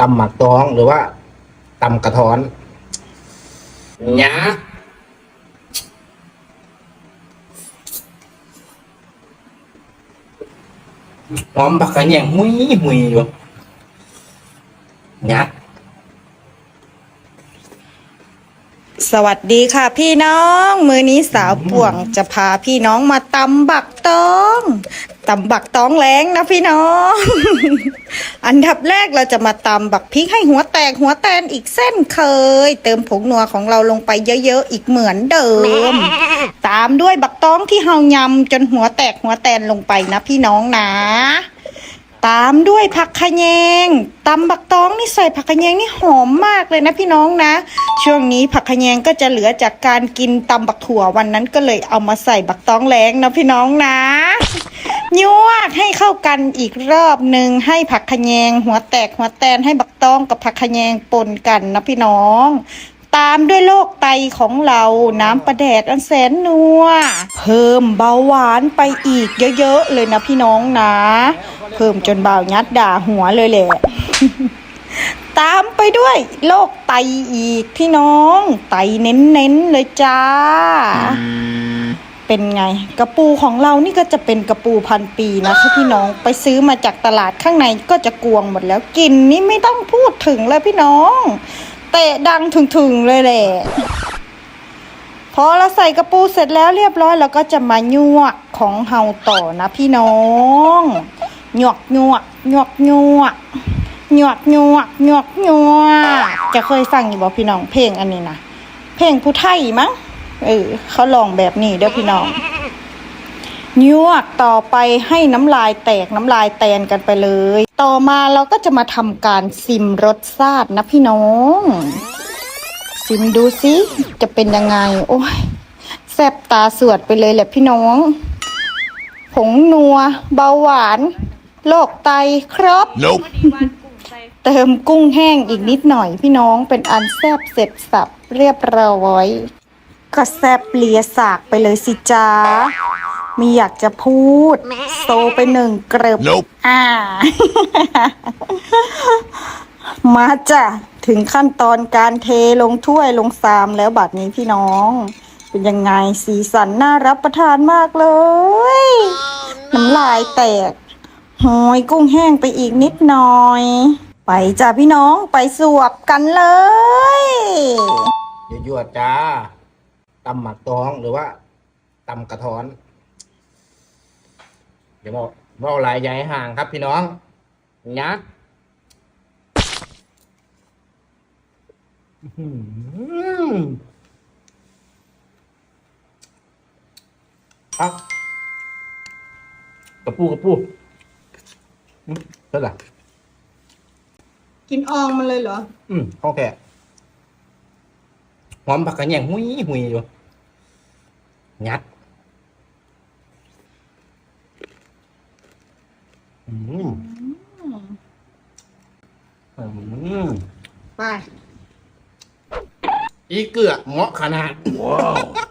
ตำหมักตองหรือว่าตำกระท้อนหยาหอมผักกระเหนี่ยงหุยหุยอยู่หยาสวัสดีค่ะพี่น้อง มือนี้สาวป่วงจะพาพี่น้องมาตำบักตอง ตำบักตองแรงนะพี่น้อง อันดับแรกเราจะมาตำบักพริกให้หัวแตกหัวแตนอีกเส้นเคย เติมผงนัวของเราลงไปเยอะๆอีกเหมือนเดิม ตามด้วยบักตองที่เฮายำจนหัวแตกหัวแตนลงไปนะพี่น้องนะ ตามด้วยผักขะแยงตำบักตองนี่ใส่ผักขะแยงนี่หอมมากเลยนะพี่น้องนะ ช่วงนี้ผักขะแยงก็จะเหลือจากการกินตำบักถั่ววันนั้นก็เลยเอามาใส่บักตองแรงนะพี่น้องนะ ยวดให้เข้ากันอีกรอบหนึ่งให้ผักขแยง หัวแตกหัวแตนให้บักต้องกับผักขแยงปนกันนะพี่น้อง ตามด้วยโรคไตของเราน้ำประแดดอันแสนนัว เพิ่มเบาหวานไปอีกเยอะๆเลยนะพี่น้องนะ เพิ่มจนเบายัดด่าหัวเลยแหละตามไปด้วยโรคไตอีกพี่น้อง ไตเน้นๆเลยจ้า เป็นไง กระปูของเรานี่ก็จะเป็นกระปูพันปีนะคะพี่น้องไปซื้อมาจากตลาดข้างในก็จะกวงหมดแล้วกลินนี่ไม่ต้องพูดถึงเลยพี่น้องเตะดังถึงๆเลยแหละพอเราใส่กระปูเสร็จแล้วเรียบร้อยเราก็จะมายวกของเฮาต่อนะพี่น้องหยวกหยวกหยวกหยวกหยวกหยวกหยวกหยวกจะเคยฟังอยู่บ่พี่น้องเพลงอันนี้นะเพลงผู้ไทยมั้ง เออเขาลองแบบนี้เด้อพี่น้องยวกต่อไปให้น้ำลายแตกน้ำลายแตนกันไปเลย ต่อมาเราก็จะมาทำการซิมรสชาตินะพี่น้อง ซิมดูสิจะเป็นยังไง โอ้ยแซบตาสวดไปเลยแหละพี่น้อง ผงนัว เบาหวานโรคไตครับ Nope. เติมกุ้งแห้งอีกนิดหน่อยพี่น้องเป็นอันแซบเสร็จสับเรียบร้อย ก็แซบเลียสากไปเลยสิจ้ามีอยากจะพูด โซไปหนึ่งเกริบ Nope. อ่า มาจ้ะ ถึงขั้นตอนการเทลงถ้วยลงซามแล้วบัดนี้พี่น้อง เป็นยังไงสีสันน่ารับประทานมากเลย น้ำลายแตกหอยกุ้งแห้งไปอีกนิดหน่อย ไปจ้ะพี่น้องไปสวบกันเลยยั่วๆจ้า ตำหมักตองหรือว่าตำกระท้อน เดี๋ยวบอกว่าลายใหญ่ห่างครับพี่น้องหยัดอื้อหือครับกระปูกระปูอืมเท่าไหร่กินอองมันเลยเหรอ อืมข้าวแกะหอมผักกระเหนี่ยงหุยหุยอยู่ งัดอืมอืมไป อีเกลือเหมาะขนาด Whoa.